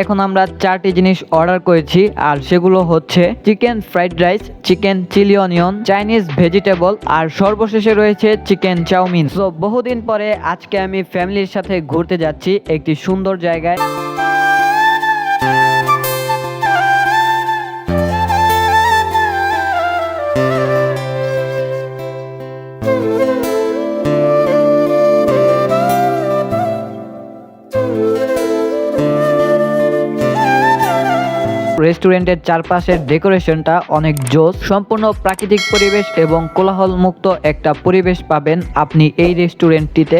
এখন আমরা চারটি জিনিস অর্ডার করেছি, আর সেগুলো হচ্ছে chicken fried rice, chicken chilli onion, Chinese vegetable, আর সর্বশেষে রয়েছে চিকেন চাউমিন। তো বহুদিন পরে আজকে আমি ফ্যামিলির সাথে ঘুরতে যাচ্ছি একটি সুন্দর জায়গায়। রেস্টুরেন্টের চারপাশের ডেকোরেশনটা অনেক জোস। সম্পূর্ণ প্রাকৃতিক পরিবেশ এবং কোলাহল মুক্ত একটা পরিবেশ পাবেন আপনি এই রেস্টুরেন্টটিতে।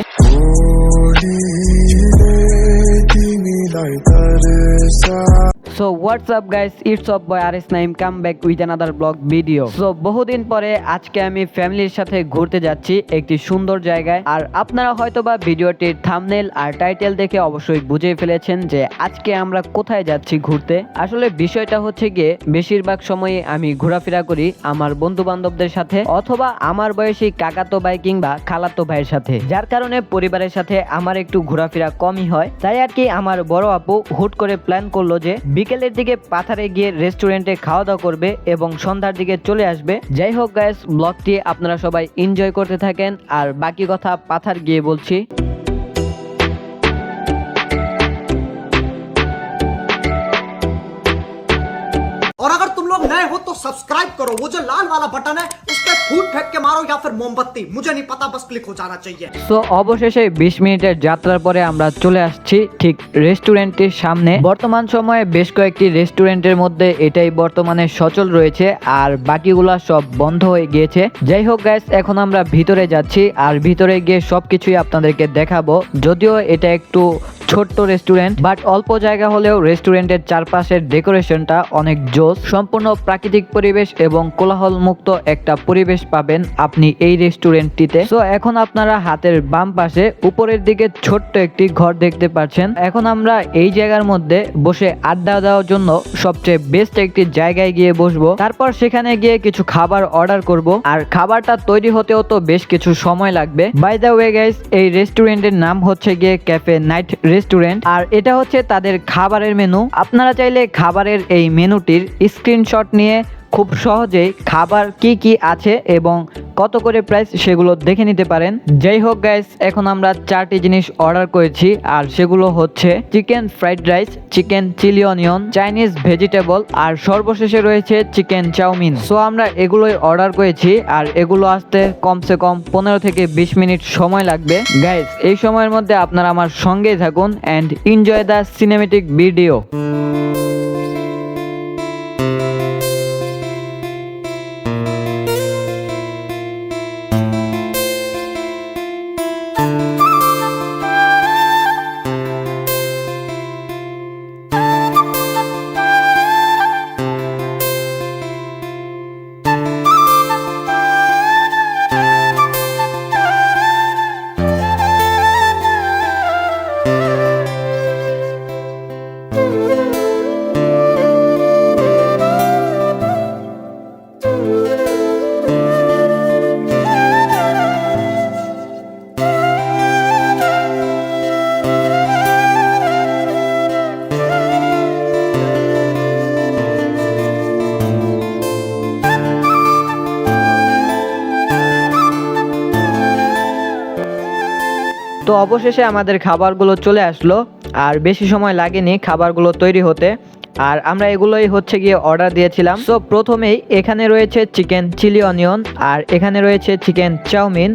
So what's up guys it's of boy R S Naim come back with another blog video so বহুদিন পরে আজকে আমি ফ্যামিলির সাথে ঘুরতে যাচ্ছি একটি সুন্দর জায়গায়। আর আপনারা হয়তোবা ভিডিওটির থামনেল আর টাইটেল দেখে অবশ্যই বুঝে ফেলেছেন যে আজকে আমরা কোথায় যাচ্ছি ঘুরতে। আসলে বিষয়টা হচ্ছে গিয়ে, বেশিরভাগ সময়ে আমি ঘোরাফেরা করি আমার বন্ধু বান্ধবদের সাথে অথবা আমার বয়সী কাকাতো ভাই কিংবা খালাতো ভাইয়ের সাথে। যার কারণে পরিবারের সাথে আমার একটু ঘোরাফেরা কমই হয়। তাই আর কি আমার বড় আপু হুট করে প্ল্যান করল যে বিকেলের দিকে পাথারে গিয়ে রেস্টুরেন্টে খাওয়া দাওয়া করবে এবং সন্ধ্যার দিকে চলে আসবে যাই হোক গাইস ব্লগটি আপনারা সবাই এনজয় করতে থাকেন আর বাকি কথা পাথার গিয়ে বলছি और अगर तुम लोग नए हो तो सब्सक्राइब करो वो जो लाल वाला बटन है फिर मोमबत्ती मुझे नहीं पता बस क्लिक हो जाना चाहिए সো অবশেষে বিশ মিনিটের যাত্রার পরে আমরা চলে আসছি ঠিক রেস্টুরেন্টের সামনে বর্তমান সময়ে বেশ কয়েকটি রেস্টুরেন্টের মধ্যে এটাই বর্তমানে সচল রয়েছে আর বাকিগুলা সব বন্ধ হয়ে গিয়েছে যাই হোক গ্যাস এখন আমরা ভিতরে যাচ্ছি আর ভিতরে গিয়ে সবকিছুই আপনাদেরকে দেখাবো যদিও এটা একটু ছোট্ট রেস্টুরেন্ট বাট অল্প জায়গা হলেও রেস্টুরেন্টের চারপাশের ডেকোরেশনটা অনেক জোস সম্পূর্ণ প্রাকৃতিক পরিবেশ এবং কোলাহল মুক্ত একটা পরিবেশ পাবেন আপনি এই রেস্টুরেন্টটিতে সো এখন আপনারা হাতের বাম পাশে উপরের দিকে ছোট্ট একটি ঘর দেখতে পাচ্ছেন। এখন আমরা এই জায়গার মধ্যে বসে আড্ডা দেওয়ার জন্য সবচেয়ে বেস্ট একটি জায়গায় গিয়ে বসবো। তারপর সেখানে গিয়ে কিছু খাবার অর্ডার করব। আর খাবারটা তৈরি হতেও তো বেশ কিছু সময় লাগবে। বাই দ্য ওয়ে গাইস এই রেস্টুরেন্টের নাম হচ্ছে গিয়ে ক্যাফে নাইট রেস্টুরেন্ট আর এটা হচ্ছে তাদের খাবারের মেনু আপনারা চাইলে খাবারের এই মেনুটির স্ক্রিনশট নিয়ে খুব সহজেই খাবার কি কি আছে এবং কত করে প্রাইস সেগুলো দেখে নিতে পারেন। যাই হোক গাইস এখন আমরা চারটি জিনিস অর্ডার করেছি, আর সেগুলো হচ্ছে chicken fried rice chicken chilli onion Chinese vegetable আর সর্বশেষে রয়েছে চিকেন চাউমিন। সো আমরা এগুলোই অর্ডার করেছি, আর এগুলো আসতে কমসে কম পনেরো থেকে বিশ মিনিট সময় লাগবে। গাইস এই সময়ের মধ্যে আপনারা আমার সঙ্গেই থাকুন and enjoy the cinematic video অবশেষে আমাদের খাবারগুলো চলে আসলো, আর বেশি সময় লাগেনি খাবারগুলো তৈরি হতে। আর আমরা এগুলোই হচ্ছে গিয়ে অর্ডার দিয়েছিলাম। তো প্রথমেই এখানে রয়েছে চিকেন চিলি অনিয়ন আর এখানে রয়েছে চিকেন চাউমিন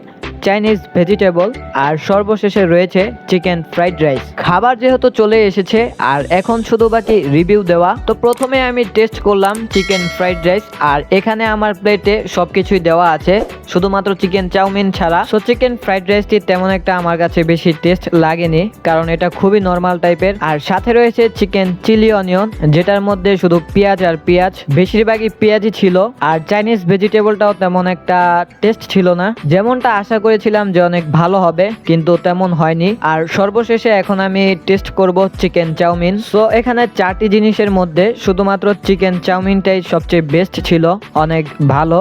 চাইনিজ ভেজিটেবল আর সর্বশেষে রয়েছে চিকেন ফ্রাইড রাইস খাবার যেহেতু চলে এসেছে, আর এখন শুধু বাকি রিভিউ দেওয়া, তো প্রথমে আমি টেস্ট করলাম চিকেন ফ্রাইড রাইস আর এখানে আমার প্লেটে সবকিছুই দেওয়া আছে, শুধুমাত্র চিকেন চাউমিন ছাড়া। সো চিকেন ফ্রাইড রাইসটি তেমন একটা আমার কাছে বেশি টেস্ট লাগেনি, কারণ এটা খুবই নর্মাল টাইপের আর সাথে রয়েছে চিকেন চিলি অনিয়ন যেটার মধ্যে শুধু পেঁয়াজ আর পেঁয়াজ। বেশিরভাগই পেঁয়াজই ছিল, আর চাইনিজ ভেজিটেবলটাও তেমন একটা টেস্ট ছিল না। যেমনটা আশা করেছিলাম যে অনেক ভালো হবে, কিন্তু তেমন হয়নি। আর সর্বশেষে এখন আমি টেস্ট করব চিকেন চাউমিন। সো এখানে চারটি জিনিসের মধ্যে শুধুমাত্র চিকেন চাউমিনটাই সবচেয়ে বেস্ট ছিল, অনেক ভালো।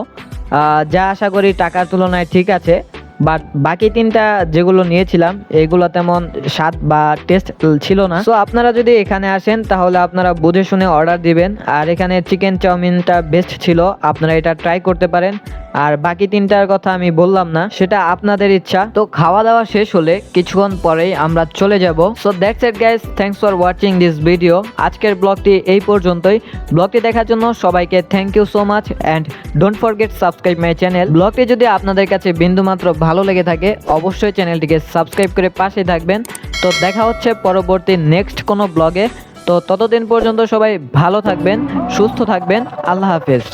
যা আশা করি টাকার তুলনায় ঠিক আছে বাট বাকি তিনটা যেগুলো নিয়েছিলাম, এগুলো তেমন স্বাদ বা টেস্ট ছিল না। তো আপনারা যদি এখানে আসেন, তাহলে আপনারা বুঝে শুনে অর্ডার দিবেন। আর এখানে চিকেন চাউমিনটা বেস্ট ছিল, আপনারা এটা ট্রাই করতে পারেন। আর বাকি তিনটার কথা আমি বললাম না, সেটা আপনাদের ইচ্ছা। তো খাওয়া দাওয়া শেষ হলে কিছুক্ষণ পরেই আমরা চলে যাব। So that's it guys thanks for watching this video আজকের ব্লগটি এই পর্যন্তই। ব্লগটি দেখার জন্য সবাইকে thank you so much and don't forget subscribe my channel ব্লগটি যদি আপনাদের কাছে বিন্দুমাত্র ভালো লেগে থাকে, অবশ্যই চ্যানেলটিকে সাবস্ক্রাইব করে পাশে থাকবেন। তো দেখা হচ্ছে পরবর্তী নেক্সট কোনো ব্লগে তো ততদিন পর্যন্ত সবাই ভালো থাকবেন, সুস্থ থাকবেন। আল্লাহ হাফেজ।